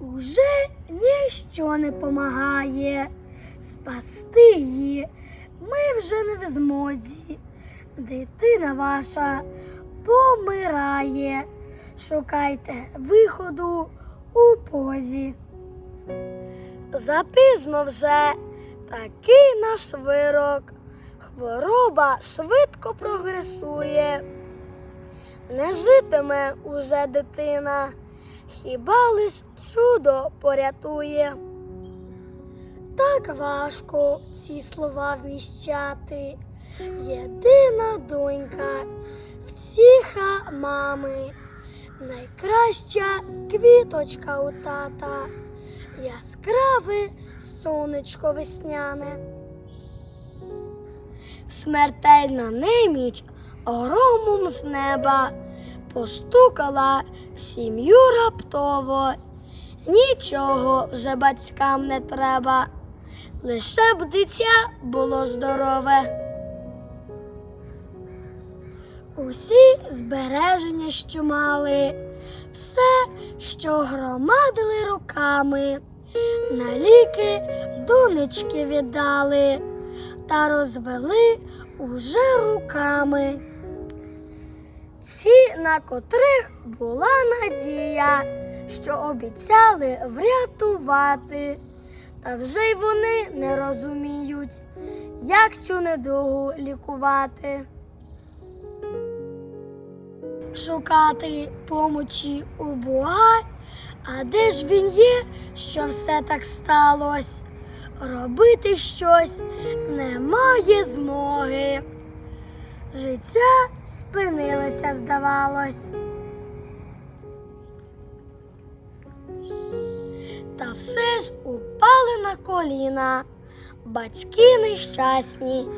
Уже ніщо не помагає. Спасти її ми вже не в змозі. Дитина ваша помирає. Шукайте виходу у позі. Запізно вже такий наш вирок. Хвороба швидко прогресує. Не житиме уже дитина, хіба лиш чудо порятує. Так важко ці слова вміщати. Єдина донька, втіха мами, найкраща квіточка у тата, яскраве сонечко весняне. Смертельна неміч громом з неба постукала сім'ю раптово. Нічого вже батькам не треба, лише б дитя було здорове. Усі збереження, що мали, все, що громадили руками, на ліки донечки віддали та розвели уже руками. Ці, на котрих була надія, що обіцяли врятувати, та вже й вони не розуміють, як цю недугу лікувати. Шукати помочі у Бога, а де ж він є, що все так сталося? Робити щось немає змоги. Життя спинилося, здавалось. Та все ж упали на коліна, батьки нещасні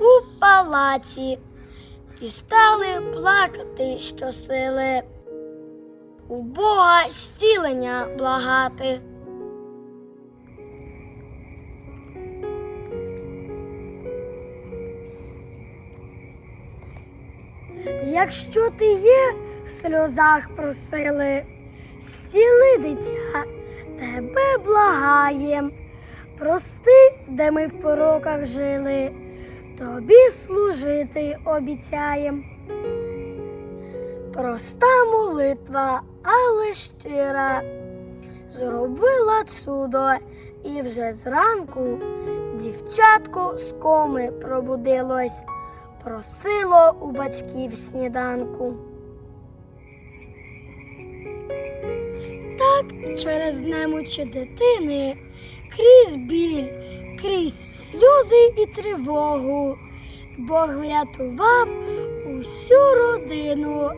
у палаці і стали плакати щосили, у Бога стілення благати. Якщо ти є, в сльозах просили, стіли дитя, тебе благаєм, прости, де ми в пороках жили, тобі служити обіцяєм. Проста молитва, але щира, зробила чудо, і вже зранку дівчатко з коми пробудилось просило у батьків сніданку. Так через немочі дитини, крізь біль, крізь сльози і тривогу, Бог врятував усю родину,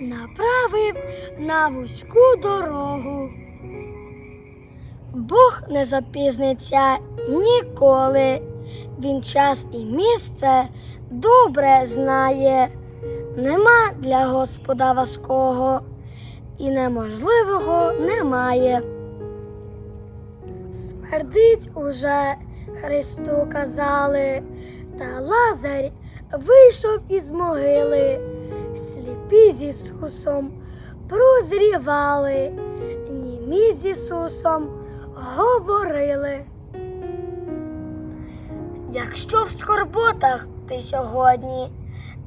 направив на вузьку дорогу. Бог не запізниться ніколи. Він час і місце добре знає. Нема для Господа важкого і неможливого немає. Смердить уже Христу казали, та Лазарь вийшов із могили, сліпі з Ісусом прозрівали, німі з Ісусом говорили. Якщо в скорботах ти сьогодні,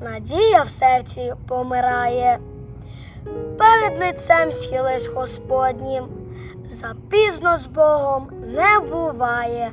надія в серці помирає, перед лицем схились Господнім, запізно з Богом не буває.